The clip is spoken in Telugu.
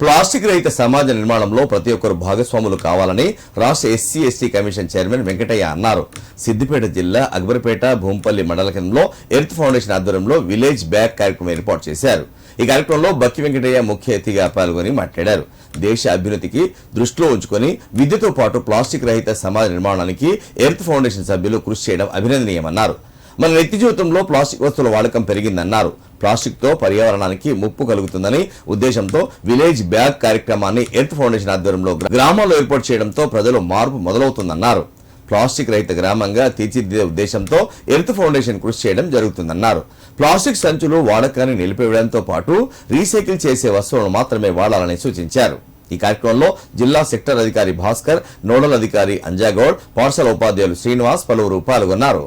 ప్లాస్టిక్ రహిత సమాజ నిర్మాణంలో ప్రతి ఒక్కరు భాగస్వాములు కావాలని రాష్ట్ర SC ST commission chairman Venkataiah అన్నారు. సిద్దిపేట జిల్లా అక్బర్పేట భూంపల్లి మండల కేంద్రంలో ఎర్త్ ఫౌండేషన్ ఆధ్వర్యంలో విలేజ్ బ్యాగ్ కార్యక్రమం ఏర్పాటు చేశారు. ఈ కార్యక్రమంలో బక్కి వెంకటయ్య ముఖ్య అతిథిగా పాల్గొని మాట్లాడారు. దేశ అభ్యున్నతికి దృష్టిలో ఉంచుకొని విద్యతో పాటు ప్లాస్టిక్ రహిత సమాజ నిర్మాణానికి ఎర్త్ ఫౌండేషన్ సభ్యులు కృషి చేయడం అభినందనీయమన్నారు. మన నిత్య జీవితంలో ప్లాస్టిక్ వస్తువుల వాడకం పెరిగిందన్నారు. ప్లాస్టిక్తో పర్యావరణానికి ముప్పు కలుగుతుందని ఉద్దేశంతో విలేజ్ బ్యాగ్ కార్యక్రమాన్ని ఎర్త్ ఫౌండేషన్ ఆధ్వర్యంలో గ్రామాల్లో ఏర్పాటు చేయడంతో ప్రజలు మార్పు మొదలవుతుందన్నారు. ప్లాస్టిక్ రహిత గ్రామంగా తీర్చిదిద్దే ఉద్దేశంతో ఎర్త్ ఫౌండేషన్ కృషి చేయడం జరుగుతుందన్నారు. ప్లాస్టిక్ సంచులు వాడకాన్ని నిలిపివేయడంతో పాటు రీసైకిల్ చేసే వస్తువులను మాత్రమే వాడాలని సూచించారు. ఈ కార్యక్రమంలో జిల్లా సెక్టర్ అధికారి భాస్కర్ నోడల్ అధికారి అంజాగౌడ్ పాఠశాల ఉపాధ్యాయులు శ్రీనివాస్ పలువురు పాల్గొన్నారు.